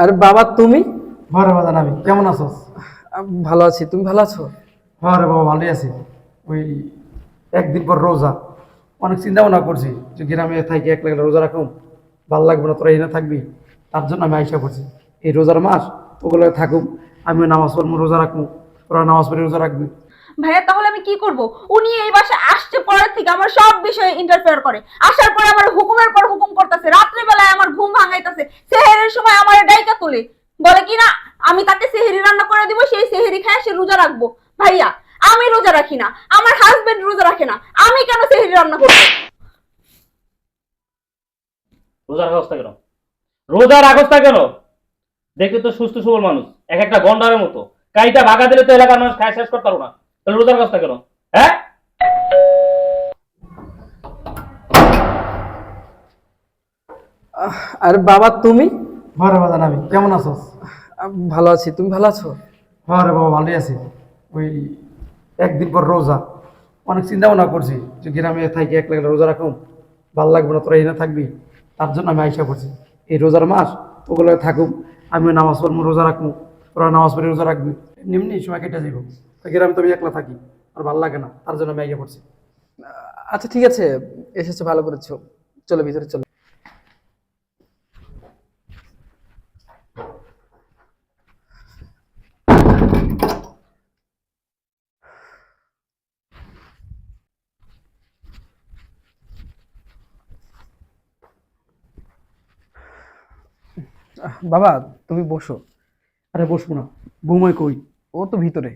আর বাবা তুমি? ঘরে বাজান আমি। কেমন আছো? ভালো আছি। তুমি ভালো আছো? ঘরে বাবা ভালোই আছি। ওই একদিন পর রোজা। অনেক চিন্তা ভাবনা করছি যে গ্রামে থাকি এক লাগলে রোজা রাখুন ভালো লাগবে না তোরা এনে থাকবি। তার জন্য আমি আইসা করছি এই রোজার মাস ওগুলো থাকুক আমিও নামাজ পড়ব রোজা রাখব। তোরা নামাজ পড়ে রোজা রাখবি। ভাইয়া, তাহলে আমি কি করব? উনি এই বাসায় আসছে পরের থেকে, আমার সব বিষয়ে ইন্টারফেয়ার করে। আসার পরে আমার হুকুমের পর হুকুম করতেছে। রাত্রিবেলায় আমার ঘুম ভাঙাইতেছে। সেহেরের সময় আমার ডাইকা তোলে। বলে, কি না, আমি তাকে সেহেরি রান্না করে দিব, সেই সেহেরি খায় সে রোজা রাখব। ভাইয়া, আমি রোজা রাখি না, আমার হাজবেন্ড রোজা রাখে না, আমি কেন সেহেরি রান্না করব? রোজার অবস্থা কেন? রোজার অবস্থা কেন? দেখতে তো সুস্থ, সবল মানুষ। এক একটা গন্ডারের মতো। কাইটা ভাগা দিলে তো এলাকার মানুষ খায়, শেষ করতে পারব না। তাহলে রোজার অবস্থা কেন হ্যাঁ? আর বাবা তুমি? ঘরে বাজান আমি। কেমন আছোস আহ, ভালো আছি। তুমি ভালো আছো? ঘরে বাবা ভালোই আছি। ওই একদিন পর রোজা। অনেক চিন্তা ভাবনা করছি যে গ্রামে থাকি এক লাগলে রোজা রাখুম। ভালো লাগবে না তোরা এনে থাকবি? তার জন্য আমি আইসা করছি এই রোজার মাস ওগুলো থাকুক আমিও নামাজ পড়ব রোজা রাখব। তোরা নামাজ পড়ে রোজা রাখবি। এমনি সময় কেটে যাব গ্রামে তো আমি একলা থাকি আর ভালো লাগে না তার জন্য আমি করছি আহ, আচ্ছা ঠিক আছে এসেছ ভালো করেছ। চলো ভিতরে চলো। বাবা তুমি বসো। আরে বসবো না। বৌমাই কই? ও তো ভিতরে।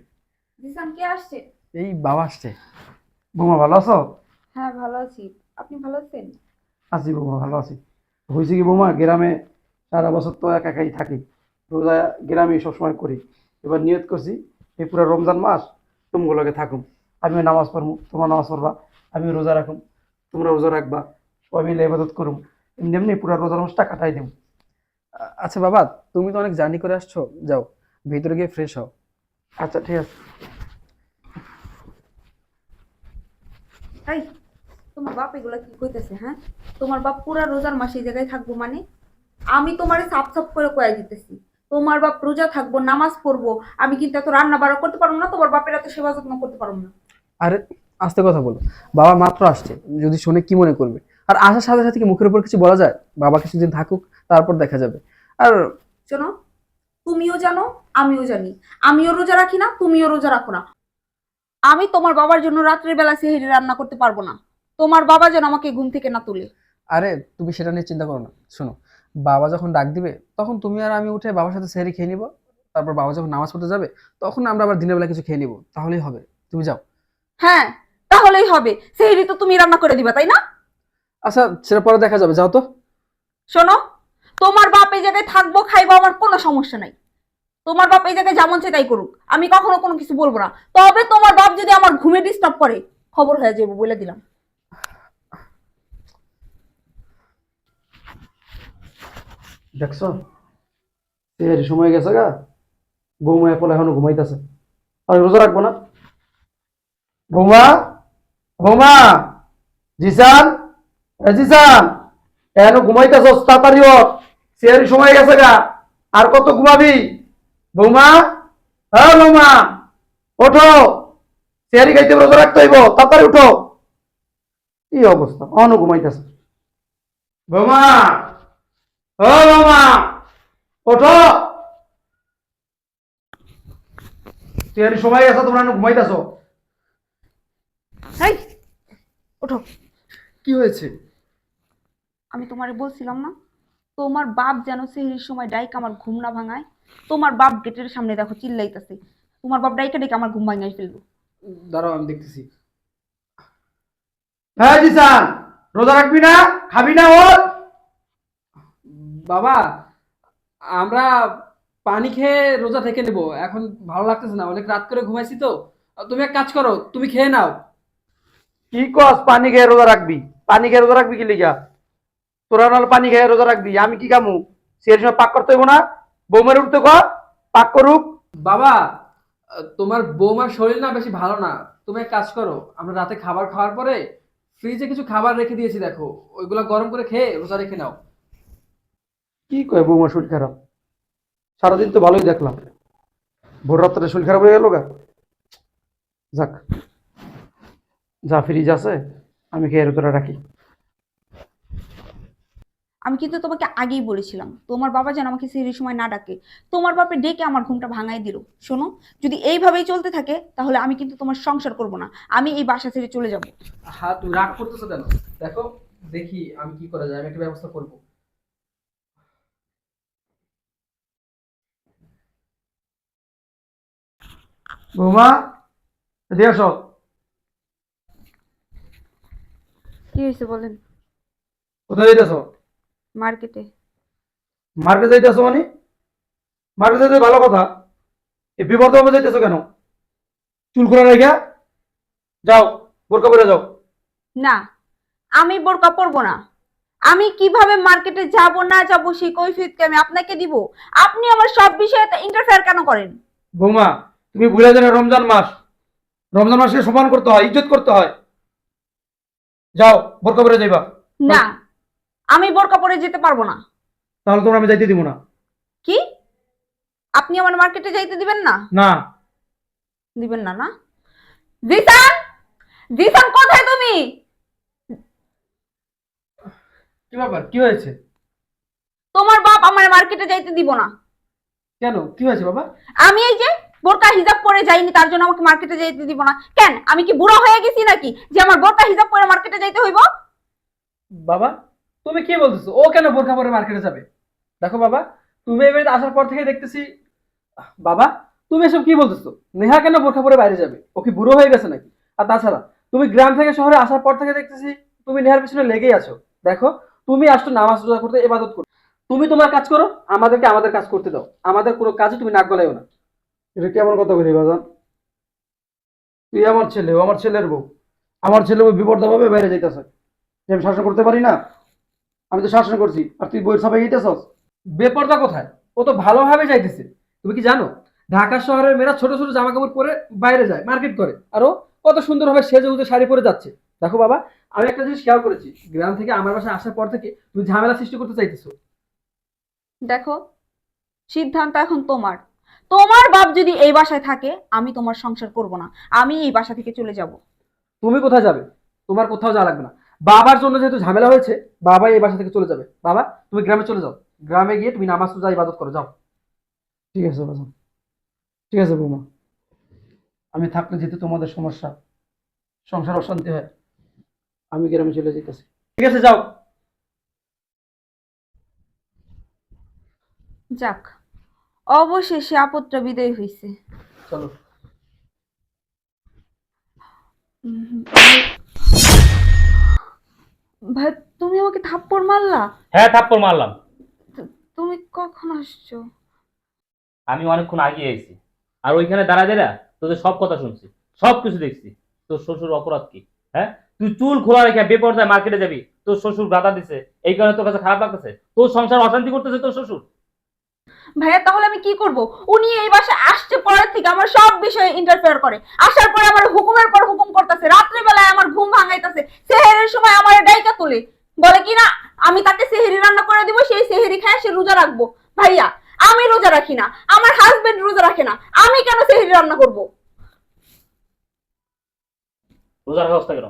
কে আসছে? এই বাবা আসছে। বৌমা ভালো আছো? হ্যাঁ ভালো আছি। আপনি ভালো আছেন? আছি বৌমা ভালো আছি। হয়েছে কি বৌমা গ্রামে সারা বছর তো একা একাই থাকি। রোজা গ্রামে সবসময় করি। এবার নিয়ত করছি এই পুরো রমজান মাস তোমগুলোকে থাকুম। আমিও নামাজ পড়ব তোমরা নামাজ পড়বা আমিও রোজা রাখুম তোমরা রোজা রাখবা সবাই মিলে ইবাদত করুম। এমনি এমনি পুরো রোজার মাসটা কাটাই দেব আচ্ছা বাবা তুমি তো অনেক জার্নি করে আসছো। যাও ভিতরে গিয়ে ফ্রেশ হও। আচ্ছা ঠিক আছে। এই তোমার বাপ এগুলা কি কইতেছে হ্যাঁ? তোমার বাপ পুরা রোজার মাসে জায়গায় থাকব মানে? আমি তোমারে সাফ সাফ করে কয়ে দিতেছি। তোমার বাপ রোজা থাকব নামাজ পড়ব আমি কিন্তু এত রান্না বাড়া করতে পারব না তোমার বাপের এত সেবা যত্ন করতে পারব না। আরে আস্তে কথা বলো। বাবা মাত্র আসছে যদি শুনে কি মনে করবে? আর আসার সাথে সাথে কি মুখের উপর কিছু বলা যায়? বাবা কিছুদিন থাকুক তারপর দেখা যাবে। আর শোনো তুমিও জানো আমিও জানি। আমিও রোজা রাখি না তুমিও রোজা রাখো না। আমি তোমার বাবার জন্য রাত্রের বেলা সেহেরি রান্না করতে পারব না। তোমার বাবা যেন আমাকে ঘুম থেকে না তুলে। আরে তুমি সেটা নিয়ে চিন্তা করো না। শোনো বাবা যখন ডাক দিবে তখন তুমি আর আমি উঠে বাবার সাথে সেহরি খেয়ে নিব। তারপর বাবা যখন নামাজ পড়তে যাবে তখন আমরা আবার দিনের বেলা কিছু খেয়ে নিব। তাহলেই হবে। তুমি যাও। হ্যাঁ তাহলেই হবে। সেহেরি তো তুমি রান্না করে দিবা তাই না? আচ্ছা সেটা পরে দেখা যাবে। যাও তো। শোনো তোমার বাপ এই জায়গায় থাকব খাইবো আমার কোনো সমস্যা নাই। তোমার বাপ এই জায়গায় যেমন সে তাই করুক। আমি কখনো কোনো কিছু বলব না। তবে তোমার বাপ যদি আমার ঘুমে ডিস্টার্ব করে, খবর হয়ে যাব, বলে দিলাম। দেখছ? এর সময় গেছে গা। বৌমা এখন ঘুমাইতেছে। রোজা রাখব না। বৌমা? বৌমা? জিসান? জিসান, এখনও ঘুমাইতেছ তাড়াতাড়ি ওঠ। সের সময় গেছে গা। আর কত ঘুমাবি? বৌমা? হ্যাঁ বৌমা ওঠো। সেরি খাইতে রোজা রাখতে হইব তাড়াতাড়ি উঠো। কি অবস্থা? অন ঘুমাইতেছে। বৌমা ও মামা ওঠো। তুই সময় গেছে তোমরা ঘুমাইতেছো। এই ওঠো। কি হয়েছে? আমি তোমারে বলছিলাম না? তোমার বাপ যেন সেহরির সময় ডাইক আমার ঘুম না ভাঙায় তোমার বাপ গেটের সামনে দেখো চিল্লাইতেছে। তোমার বাপ ডাইকে ডেকে আমার ঘুম ভাঙাই ফেলব। দাঁড়াও আমি দেখতেছি। হ্যাঁ জিসান রোজা রাখবি না খাবি না ওর? বাবা আমরা পানি খেয়ে রোজা থেকে নেব এখন ভালো লাগতেছে না অনেক রাত করে ঘুমাইছি তো। তুমি এক কাজ করো তুমি খেয়ে নাও। কি কস পানি খেয়ে রোজা রাখবি? পানি খেয়ে রোজা রাখবি কি লিগা? তোরা নাহলে পানি খেয়ে রোজা রাখবি। আমি কি কামু সের সময় পাক করতে হইব না? বৌমার উঠতে ক পাক করুক। বাবা তোমার বৌমার শরীর না বেশি ভালো না। তুমি এক কাজ করো আমরা রাতে খাবার খাওয়ার পরে ফ্রিজে কিছু খাবার রেখে দিয়েছি দেখো। ওইগুলো গরম করে খেয়ে রোজা রেখে নাও। কি কয় বৌমার শরীর খারাপ? সারাদিন তো ভালোই দেখলাম। ভোর রাত্রে শরীর খারাপ হয়ে গেল গা। যাক যা ফ্রিজ আছে আমি খেয়ে তোরা রাখি। আমি কিন্তু তোমাকে আগেই বলেছিলাম তোমার বাবা যেন আমাকে সেই সময় না ডাকে তোমার বাপে ডেকে আমার ঘুমটা ভাঙাই দিল। শোনো যদি এইভাবেই চলতে থাকে তাহলে আমি কিন্তু তোমার সংসার করব না আমি এই বাসা ছেড়ে চলে যাব। হ্যাঁ তুমি রাগ করতেছো কেন? দেখো দেখি আমি কি করা যায় আমি একটা ব্যবস্থা করব। বৌমা এদিকে আসো। কি হয়েছে বলেন? কোথায় যাইতেছো? মার্কেটে। মার্কেট যাইতেছো মানে? মার্কেট যাইতে ভালো কথা। এই হবে যাইতেছো কেন? চুল করে রেখে যাও বোরকা পরে যাও। না আমি বোরকা পরবো না। আমি কীভাবে মার্কেটে যাব না যাব সেই কৈফিয়তকে আমি আপনাকে দিব? আপনি আমার সব বিষয়ে ইন্টারফেয়ার কেন করেন? বৌমা তুমি ভুলে যাবে রমজান মাস। রমজান মাসকে সমান করতে হয় ইজ্জত করতে হয়। যাও বোরকা পরে যাইবা। না আমি বোরকা পরে যেতে পারব না। তাহলে তোমরা আমি যাইতে দিব না। কি? আপনি আমার মার্কেটে যাইতে দিবেন না? না। দিবেন না না? জিসান! জিসান কোথায় তুমি? কি ব্যাপার? কি হয়েছে? তোমার বাপ আমার মার্কেটে যাইতে দিব না। কেন? কি হয়েছে বাবা? আমি এই যে বোরকা হিজাব পরে যাইনি তার জন্য আমাকে মার্কেটে যাইতে দিব না। কেন? আমি কি বুড়ো হয়ে গেছি নাকি যে আমার বোরকা হিজাব পরে মার্কেটে যাইতে হইব? বাবা তুমি কি বলতেছো? ও কেন বোরখা পরে মার্কেটে যাবে? দেখো বাবা, তুমি বাড়িতে আসার পর থেকে দেখতেছি বাবা, তুমি এসব কি বলতেছো? নেহা কেন বোরখা পরে বাইরে যাবে? ও কি বুড়ো হয়ে গেছে নাকি? আর তাছাড়া, তুমি গ্রাম থেকে শহরে আসার পর থেকে দেখতেছি, তুমি নেহার পিছনে লেগেই আছো। দেখো, তুমি আসতো নামাজ রোজা করতে এবাদত করতে। তুমি তোমার কাজ করো, আমাদেরকে আমাদের কাজ করতে দাও। আমাদের কোনো কাজে তুমি নাক গলাইও না। এটা কেমন কথা বলি বাজান? তুই আমার ছেলে, ও আমার ছেলের বউ। আমার ছেলে ওই বিপদভাবে বাইরে যাইতেছে। যে আমি শাসন করতে পারি না আমি তো শাসন করছি আর তুই বইয়ের সবাই গেতেছস বেপরদা কোথায়? ও তো ভালোভাবে যাইতেছে। তুমি কি জানো? ঢাকা শহরের মেয়েরা ছোট ছোট জামা কাপড় পরে বাইরে যায় মার্কেট করে। আর ও কত সুন্দরভাবে সেজে গুজে শাড়ি পরে যাচ্ছে। দেখো বাবা আমি একটা জিনিস খেয়াল করেছি। গ্রাম থেকে আমার বাসায় আসার পর থেকে তুমি ঝামেলা সৃষ্টি করতে চাইতেছো। দেখো সিদ্ধান্ত এখন তোমার। তোমার বাপ যদি এই বাসায় থাকে আমি তোমার সংসার করব না। আমি এই বাসা থেকে চলে যাব। তুমি কোথায় যাবে? তোমার কোথাও যাওয়া লাগবে না। বাবার জন্য যেহেতু ঝামেলা হয়েছে বাবা এই বাসা থেকে চলে যাবে। বাবা তুমি গ্রামে চলে যাও। গ্রামে গিয়ে তুমি নামাজ রোজা ইবাদত করো যাও। ঠিক আছে বাজান ঠিক আছে বৌমা। আমি থাকলে যেহেতু তোমাদের সমস্যা সংসার অশান্তি হয় আমি গ্রামে চলে যেতেছি ঠিক আছে যাও। যাক অবশেষে আপদটা বিদায় হয়েছে চলো। ভাই- তুমি আমাকে থাপ্পড় মারলা? হ্যাঁ থাপ্পড় মারলাম। তুমি কখন আসছো? আমি অনেকক্ষণ আগে এসেছি। আর ওইখানে দাঁড়া দাঁড়া তোদের সব কথা শুনছি। সব কিছু দেখছি। তোর শ্বশুর অপরাধ কি? হ্যাঁ? তুই চুল খোলা রেখে বেপরদায় মার্কেটে যাবি। তোর শ্বশুর গাদা দিছে। এই কারণে তোর কাছে খারাপ লাগতেছে। তোর সংসার অশান্তি করতেছে তোর শ্বশুর। ভাইয়া, তাহলে আমি কি করব? উনি এই বাসায় আসছে পরের থেকে আমার সব বিষয়ে ইন্টারফেয়ার করে। আসার পরে আমার হুকুমের পর হুকুম করতেছে। রাত্রে বেলায় আমার ঘুম ভাঙাইতেছে। সেহেরের সময় আমার ডাইকা তোলে। বলে কি না, আমি তাকে সেহেরি রান্না করে দিব, সেই সেহেরি খায় সে রোজা রাখব। ভাইয়া, আমি রোজা রাখি না। আমার হাজবেন্ড রোজা রাখে না। আমি কেন সেহেরি রান্না করব? রোজার অবস্থা কেন?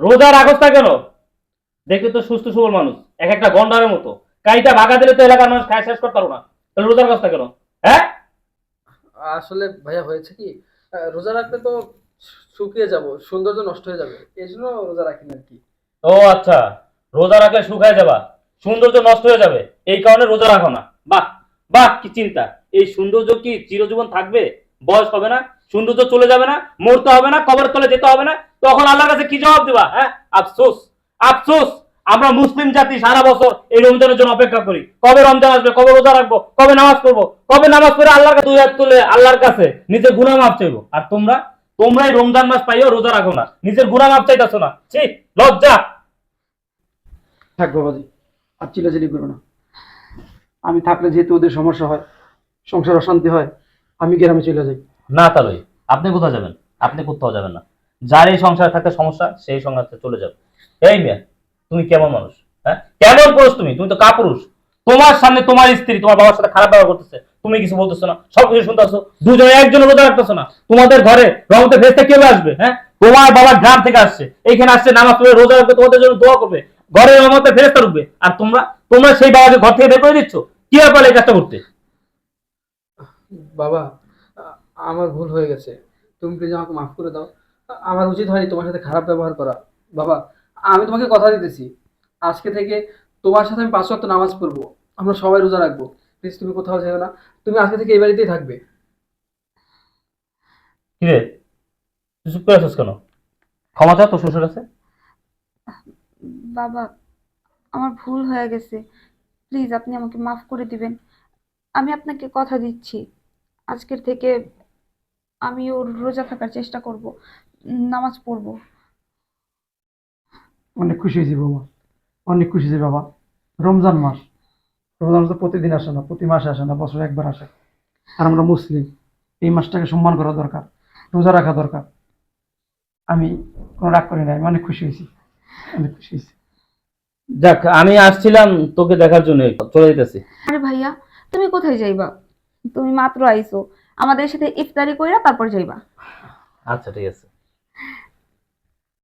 রোজার অবস্থা কেন? দেখতে তো সুস্থ, সবল মানুষ। এক একটা গন্ডারের মতো। কাইটা ভাগা দিলে তো এলাকার মানুষ খায়, শেষ করতে পারো না। তাহলে রোজার অবস্থা কেন হ্যাঁ? আসলে ভাইয়া হয়েছে কি রোজা রাখলে তো শুকিয়ে যাব সৌন্দর্য নষ্ট হয়ে যাবে এই জন্য রোজা রাখি না আর কি। ও আচ্ছা রোজা রাখলে শুকায় যাবা সৌন্দর্য নষ্ট হয়ে যাবে এই কারণে রোজা রাখো না। বাহ বাহ কি চিন্তা। এই সৌন্দর্য কি চিরজীবন থাকবে? বয়স হবে না সৌন্দর্য চলে যাবে না মরতে হবে না কবরের তলে যেতে হবে না তখন আল্লাহর কাছে কি জবাব দিবা? হ্যাঁ? আফসোস আফসোস। আমরা মুসলিম জাতি সারা বছর এই রমজানের জন্য অপেক্ষা করি। কবে রমজান আসবে কবে রোজা রাখব কবে নামাজ পড়ব? কবে নামাজ পড়ে আল্লাহর কাছে দুই হাত তুলে আল্লাহর কাছে নিজের গুনাহ মাপ চাইব? আর তোমরা? তোমরাই রমজান মাস পাইও রোজা রাখো না। নিজের গুনাহ মাপ চাইতেছো না। ছি লজ্জা। থাক বাবাজি আর চিলাচিলি করবে না। আমি থাকলে যেহেতু ওদের সমস্যা হয় সংসার অশান্তি হয় আমি গ্রামে চলে যাই। না তাহলে আপনি কোথাও যাবেন? আপনি কোথাও যাবেন না। যার এই সংসারে থাকতে সমস্যা সেই সংসারে চলে যাবে। এই মেয়ে তুমি কেমন মানুষ? হ্যাঁ? কেমন পুরুষ তুমি? তুমি তো কাপুরুষ। তোমার সামনে তোমার স্ত্রী, তোমার বাবার সাথে খারাপ ব্যবহার করতেছে। তুমি কিছু বলতেছো না। সবকিছু শুনতেছো। দুজনে একজন রোজা রাখতেছো না। তোমাদের ঘরে রহমতে ভেস্তে কেউ আসবে হ্যাঁ? তোমার বাবা গ্রাম থেকে আসছে। এইখানে আসছে নামাজ পড়ে, রোজা রাখবে, তোমাদের জন্য দোয়া করবে। ঘরে রহমতে ফেরেস্তা ঢুকবে আর তোমরা তোমরা সেই বাবাকে ঘর থেকে বের করে দিচ্ছ? কি ব্যাপার এই কাজটা করতে? বাবা, আমার ভুল হয়ে গেছে। তুমি প্লিজ আমাকে মাফ করে দাও। আমার উচিত হয়নি তোমার সাথে খারাপ ব্যবহার করা। বাবা আমি তোমাকে কথা দিতেছি। আজকে থেকে তোমার সাথে আমি পাঁচ ওয়াক্ত নামাজ পড়ব। আমরা সবাই রোজা রাখব। প্লিজ তুমি কোথাও যেও না। তুমি আজকে থেকে এই বাড়িতেই থাকবে। কিরে? তুই চুপ করে আছিস কেন? ক্ষমা চা তোর শ্বশুর আছে বাবা আমার ভুল হয়ে গেছে। প্লিজ আপনি আমাকে মাফ করে দিবেন। আমি আপনাকে কথা দিচ্ছি। আজকের থেকে আমি ওর রোজা থাকার চেষ্টা করব। নামাজ পড়ব। অনেক খুশি হয়েছি বৌমা। অনেক খুশি হয়েছি বাবা। রমজান মাস। রমজান মাস তো প্রতিদিন আসে না প্রতি মাসে আসে না বছরে একবার আসে। আর আমরা মুসলিম এই মাসটাকে সম্মান করা দরকার রোজা রাখা দরকার। আমি কোনো রাগ করি না আমি অনেক খুশি হয়েছি অনেক খুশি হয়েছি। যাক আমি আসছিলাম তোকে দেখার জন্য চলে যেতেছি। আরে ভাইয়া তুমি কোথায় যাইবা? তুমি মাত্র আইছো আমাদের সাথে ইফতারি কইরা তারপর যাইবা। আচ্ছা ঠিক আছে।